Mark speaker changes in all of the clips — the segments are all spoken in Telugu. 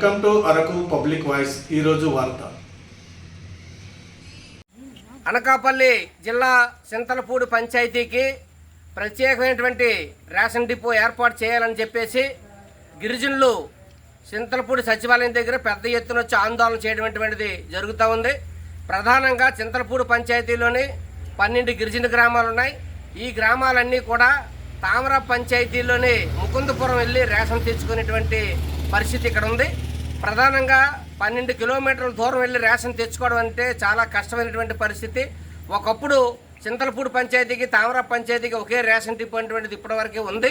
Speaker 1: Welcome to Araku public voice ఈరోజు వార్త.
Speaker 2: అనకాపల్లి జిల్లా సింతలపూడి పంచాయతీకి ప్రత్యేకమైనటువంటి రేషన్ డిపో ఏర్పాటు చేయాలని చెప్పేసి గిరిజనులు చింతలపూడి సచివాలయం దగ్గర పెద్ద ఎత్తున వచ్చి ఆందోళన చేయటువంటిది జరుగుతూ ఉంది. ప్రధానంగా చింతలపూడి పంచాయతీలోని పన్నెండు గిరిజన గ్రామాలు ఉన్నాయి. ఈ గ్రామాలన్నీ కూడా తామర పంచాయతీలోని ముకుందపురం వెళ్ళి రేషన్ తెచ్చుకునేటువంటి పరిస్థితి ఇక్కడ ఉంది. ప్రధానంగా పన్నెండు కిలోమీటర్ల దూరం వెళ్ళి రేషన్ తెచ్చుకోవడం అంటే చాలా కష్టమైనటువంటి పరిస్థితి. ఒకప్పుడు చింతలపూడి పంచాయతీకి తామర పంచాయతీకి ఒకే రేషన్ డిపో అనేటువంటిది ఇప్పటివరకే ఉంది.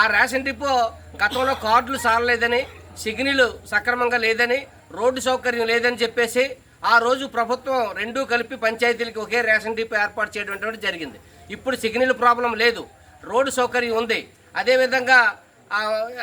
Speaker 2: ఆ రేషన్ డిపో గతంలో కార్డులు సాలలేదని సిగ్నీలు సక్రమంగా లేదని రోడ్డు సౌకర్యం లేదని చెప్పేసి ఆ రోజు ప్రభుత్వం రెండూ కలిపి పంచాయతీలకి ఒకే రేషన్ డిపో ఏర్పాటు చేయడం జరిగింది. ఇప్పుడు సిగ్నల్ ప్రాబ్లం లేదు. రోడ్డు సౌకర్యం ఉంది. అదేవిధంగా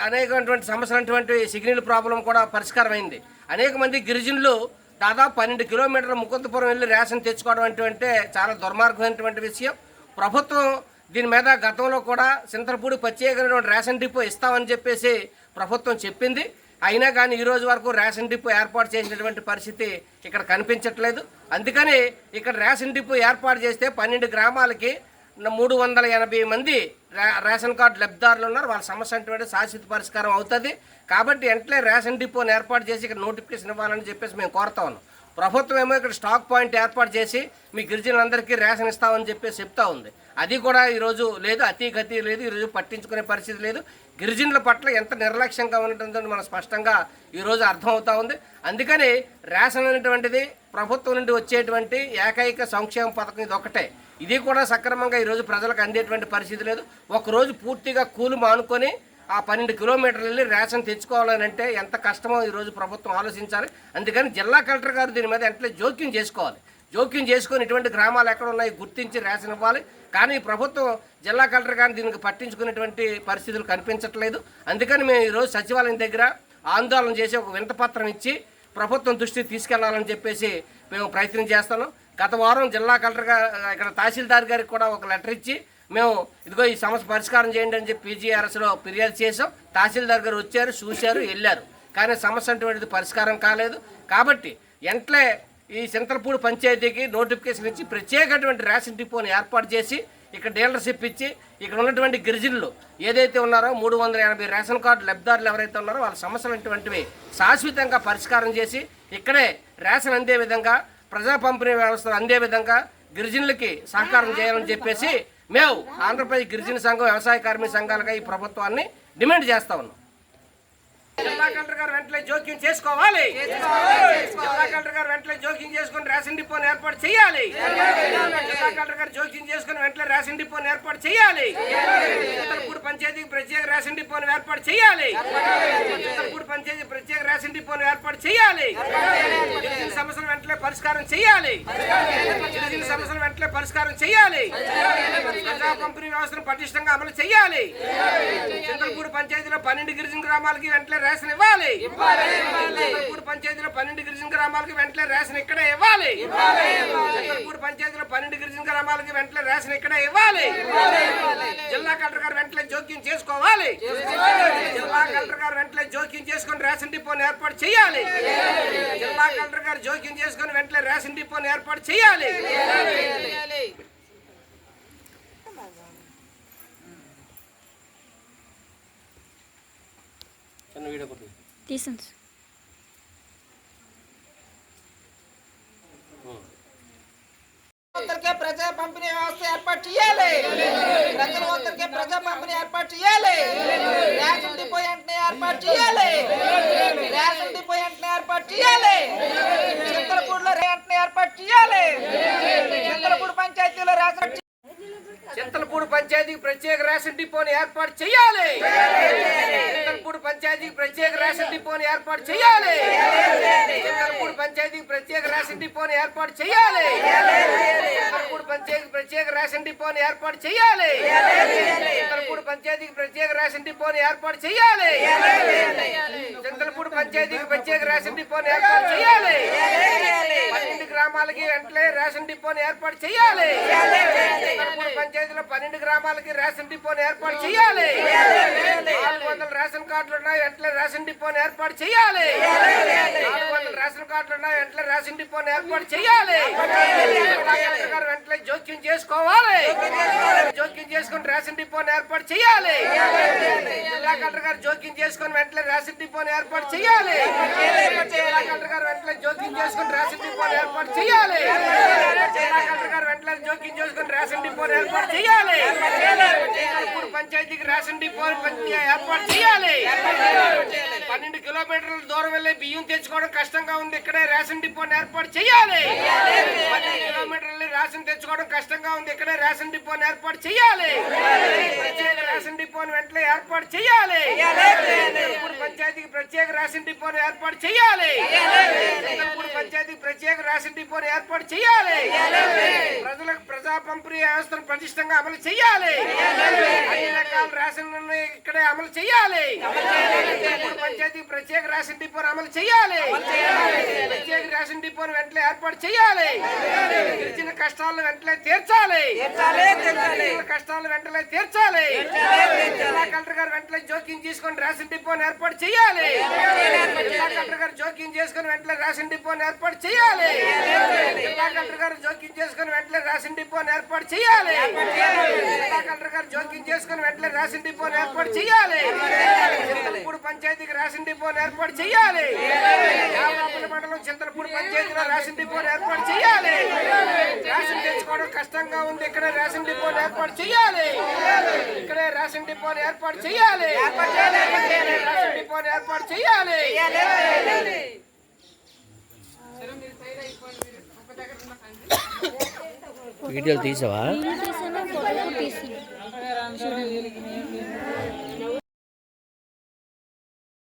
Speaker 2: అనేకటువంటి సమస్యలు సమస్యలటువంటి సిగ్నల్ ప్రాబ్లం కూడా పరిష్కారం అయింది అనేక మంది గిరిజనులు దాదాపు పన్నెండు కిలోమీటర్ల ముకుందపురం వెళ్ళి రేషన్ తెచ్చుకోవడం అంటే చాలా దుర్మార్గమైనటువంటి విషయం. ప్రభుత్వం దీని మీద గతంలో కూడా చింతలపూడి ప్రత్యేకమైనటువంటి రేషన్ డిపో ఇస్తామని చెప్పేసి ప్రభుత్వం చెప్పింది. అయినా కానీ ఈ రోజు వరకు రేషన్ డిపో ఏర్పాటు చేసినటువంటి పరిస్థితి ఇక్కడ కనిపించట్లేదు. అందుకని ఇక్కడ రేషన్ డిపో ఏర్పాటు చేస్తే పన్నెండు గ్రామాలకి మూడు వందల ఎనభై మంది రేషన్ కార్డు లబ్ధిదారులు ఉన్నారు. వాళ్ళ సమస్య అంటే శాశ్వత పరిష్కారం అవుతుంది. కాబట్టి వెంటనే రేషన్ డిపోని ఏర్పాటు చేసి ఇక్కడ నోటిఫికేషన్ ఇవ్వాలని చెప్పేసి మేము కోరుతా ఉన్నాం. ప్రభుత్వం ఏమో ఇక్కడ స్టాక్ పాయింట్ ఏర్పాటు చేసి మీ గిరిజనులందరికీ రేషన్ ఇస్తామని చెప్పేసి చెప్తా ఉంది. అది కూడా ఈరోజు లేదు అతి గతి లేదు ఈరోజు పట్టించుకునే పరిస్థితి లేదు. గిరిజనుల పట్ల ఎంత నిర్లక్ష్యంగా ఉంటుందో మనం స్పష్టంగా ఈరోజు అర్థమవుతా ఉంది. అందుకని రేషన్ అనేటువంటిది ప్రభుత్వం నుండి వచ్చేటువంటి ఏకైక సంక్షేమ పథకం ఇది ఒకటే ఇది కూడా సక్రమంగా ఈరోజు ప్రజలకు అందేటువంటి పరిస్థితి లేదు. ఒకరోజు పూర్తిగా కూలి మానుకొని ఆ పన్నెండు కిలోమీటర్లు వెళ్ళి రేషన్ తెచ్చుకోవాలని అంటే ఎంత కష్టమో ఈరోజు ప్రభుత్వం ఆలోచించాలి. అందుకని జిల్లా కలెక్టర్ గారు దీని మీద వెంటనే జోక్యం చేసుకోవాలి. జోక్యం చేసుకొని ఇటువంటి గ్రామాలు ఎక్కడ ఉన్నాయి గుర్తించి రేషన్ ఇవ్వాలి. కానీ ప్రభుత్వం జిల్లా కలెక్టర్ గారిని దీనికి పట్టించుకునేటువంటి పరిస్థితులు కనిపించట్లేదు. అందుకని మేము ఈరోజు సచివాలయం దగ్గర ఆందోళన చేసి ఒక వింతపత్రం ఇచ్చి ప్రభుత్వం దృష్టికి తీసుకెళ్ళాలని చెప్పేసి మేము ప్రయత్నం చేస్తాను గత వారం జిల్లా కలెక్టర్ గారు ఇక్కడ తహసీల్దార్ గారికి కూడా ఒక లెటర్ ఇచ్చి మేము ఇదిగో ఈ సమస్య పరిష్కారం చేయండి అని చెప్పి పీజీఆర్ఎస్లో ఫిర్యాదు చేసాం తహసీల్దార్ గారు వచ్చారు చూశారు వెళ్ళారు. కానీ సమస్య అటువంటిది పరిష్కారం కాలేదు. కాబట్టి వెంటనే ఈ సింతలపూడి పంచాయతీకి నోటిఫికేషన్ ఇచ్చి ప్రత్యేకటువంటి రేషన్ డిపోని ఏర్పాటు చేసి ఇక్కడ డీలర్షిప్ ఇచ్చి ఇక్కడ ఉన్నటువంటి గిరిజనులు ఏదైతే ఉన్నారో మూడు వందల ఎనభై రేషన్ కార్డు లబ్ధిదారులు ఎవరైతే ఉన్నారో వాళ్ళ సమస్యలు అటువంటివి శాశ్వతంగా పరిష్కారం చేసి ఇక్కడే రేషన్ అందే విధంగా ప్రజా పంపిణీ వ్యవస్థ అందే విధంగా గిరిజనులకి సహకారం చేయాలని చెప్పేసి మేము ఆంధ్రప్రదేశ్ గిరిజన సంఘం వ్యవసాయ కార్మిక సంఘాలుగా ఈ ప్రభుత్వాన్ని డిమాండ్ చేస్తా ఉన్నాం. జిల్లా కలెక్టర్ గారు వెంటనే జోక్యం చేసుకోవాలి. జిల్లా కలెక్టర్ గారు వెంటనే జోక్యం చేసుకుని రేషన్ డిపోని ఏర్పాటు చేయాలి. జిల్లా కలెక్టర్ గారు జోక్యం చేసుకుని వెంటనే రేషన్ డిపోని ఏర్పాటు చేయాలి. చిత్తలపూడి పంచాయతీకి ప్రత్యేక రేషన్ డిపోని ఏర్పాటు చేయాలి. చిత్తలపూడి పంచాయతీ ప్రత్యేక రేషన్ డిపోని ఏర్పాటు చేయాలి. గిరిజన సమస్యలు వెంటనే పరిష్కారం చేయాలి. గిరిజన సమస్యలు వెంటనే పరిష్కారం చేయాలి. ప్రజా పంపిణీ వ్యవస్థను పటిష్టంగా అమలు చేయాలి. చింతలపూడి పంచాయతీలో పన్నెండు గిరిజన గ్రామాలకి వెంటనే రేషన్ ఇవ్వాలి. చింతలపూడి పంచాయతీలో పన్నెండు గిరిజన గ్రామాలకి వెంటనే రేషన్ ఇక్కడే ఇవ్వాలి. చింతలపూడి పంచాయతీలో పన్నెండు గిరిజన గ్రామాలకి వెంటనే రేషన్ ఇక్కడే ఇవ్వాలి. జిల్లా కలెక్టర్ గారు వెంటనే జోక్యం చేసుకోవాలి. జిల్లా కలెక్టర్ గారు వెంటనే జోక్యం చేసుకొని రేషన్ డిపోని ఏర్పాటు చేయాలి. జిల్లా కలెక్టర్ గారు జోక్యం చేసుకొని వెంటనే రేషన్ డిపోని ఏర్పాటు చేయాలి. కొట్టు
Speaker 3: తీసండి
Speaker 4: అందరికీ ప్రజా పంపిణీ వ్యవస్థ ఏర్పాటు చేయాలి ప్రజల అందరికీ ప్రజా పంపిణీ ఏర్పాటు చేయాలి రేషన్ డిపో వెంటనే ఏర్పాటు చేయాలి రేషన్ డిపో వెంటనే ఏర్పాటు చేయాలి చింతలపూడిలో వెంటనే ఏర్పాటు చేయాలి చింతలపూడి పంచాయతీలో రేషన్
Speaker 2: చింతలపూడి పంచాయతీకి ప్రత్యేక రేషన్ డిపోని ఏర్పాటు చేయాలి. చింతలపూడి పంచాయతీకి ప్రత్యేక రేషన్ డిపోని ఏర్పాటు చేయాలి. చింతలపూడి పంచాయతీకి ప్రత్యేక రేషన్ డిపోని ఏర్పాటు చేయాలి. చింతలపూడి పంచాయతీకి ప్రత్యేక రేషన్ డిపోని ఏర్పాటు చేయాలి. చింతలపూడి పంచాయతీకి ప్రత్యేక రేషన్ డిపోని ఏర్పాటు చేయాలి. చింతలపూడి పంచాయతీకి ప్రత్యేక రేషన్ డిపోని ఏర్పాటు చేయాలి. గ్రామాలకి వెంటనే రేషన్ డిపోని ఏర్పాటు చేయాలి. పంచాయతీలో పన్నెండు గ్రామాల వాళ్ళకి రేషన్ డిపోని ఏర్పాటు చేయాలి. నాలుగు వందల రేషన్ కార్డులు ఉన్నాయి వెంటనే రేషన్ డిపోని ఏర్పాటు చేయాలి. నాలుగు వందల రేషన్ కార్డులు ఉన్నాయి వెంటనే రేషన్ డిపోని ఏర్పాటు చేయాలి. వెంటనే జోక్యం చేసుకోవాలి. జోక్యం చేసుకుని రేషన్ డిపోని ఏర్పాటు చేయాలి. కలెక్టర్ గారు జోక్యం చేసుకుని వెంటనే రేషన్ డిపోని ఏర్పాటు చేయాలి. జిల్లా కలెక్టర్ గారు వెంటనే జోక్యం చేసుకుని రేషన్ డిపోని ఏర్పాటు చేయాలి. జిల్లా కలెక్టర్ గారు వెంటనే జోక్యం చేసుకుని రేషన్ డిపోని ఏర్పాటు చేయాలి. పంచాయతీకి రేషన్ డిపో ఏర్పాటు చేయాలి. పన్నెండు కిలోమీటర్ల దూరం వెళ్ళి బియ్యం తెచ్చుకోవడం కష్టంగా ఉంది. ఇక్కడే రేషన్ డిపోని ఏర్పాటు చేయాలి. పన్నెండు కిలోమీటర్లు రేషన్ తెచ్చుకోవడం కష్టంగా ఉంది. ఇక్కడే రేషన్ డిపోని ఏర్పాటు చేయాలి. ప్రత్యేక రేషన్ డిపోని వెంటనే ఏర్పాటు చేయాలి. ఇప్పుడు పంచాయతీకి ప్రత్యేక రేషన్ డిపోని ఏర్పాటు చేయాలి. ఇప్పుడు పంచాయతీకి ప్రత్యేక రేషన్ డిపోని ఏర్పాటు చేయాలి. ప్రజలకు ప్రజా పంపిణీ వ్యవస్థను పటిష్టంగా అమలు చేయాలి. అన్ని రకాల రేషన్ ఇక్కడే అమలు చేయాలి. ఇప్పుడు పంచాయతీకి ప్రత్యేక రేషన్ డిపోని అమలు చేయాలి. ప్రత్యేక రేషన్ డిపోని వెంటనే ఏర్పాటు చేయాలి. గిరిజన కష్టాలను వెంటనే తీర్చాలి. కష్టాలను వెంటనే తీర్చాలి. జిల్లా కలెక్టర్ గారు వెంటనే జోక్యం చేసుకొని రేషన్ డిపోని ఏర్పాటు చేయాలి. జిల్లా కలెక్టర్ గారు జోక్యం చేసుకొని వెంటనే రేషన్ డిపోని ఏర్పాటు చేయాలి. కలెక్టర్ గారు జోక్యం చేసుకొని వెంటనే రేషన్ డిపోని ఏర్పాటు చేయాలి. జిల్లా కలెక్టర్ గారు జోక్యం చేసుకొని వెంటనే రేషన్ డిపోని ఏర్పాటు చేయాలి. చింతలపూడి పంచాయతీకి రేషన్ డిపోని ఏర్పాటు చేయాలి. యావరాపల్లి మండలం చింతలపూడి పంచాయతీలో రేషన్ డిపోని ఏర్పాటు చేయాలి. రేషన్ తెచ్చుకోవడం కష్టంగా ఉంది. ఇక్కడ రేషన్ డిపోని ఏర్పాటు చేయాలి. ఇక్కడే రేషన్ డిపోని ఏర్పాటు చేయాలి. రేషన్ డిపోని ఏర్పాటు చేయాలి.
Speaker 3: వీడియోలు తీసావా?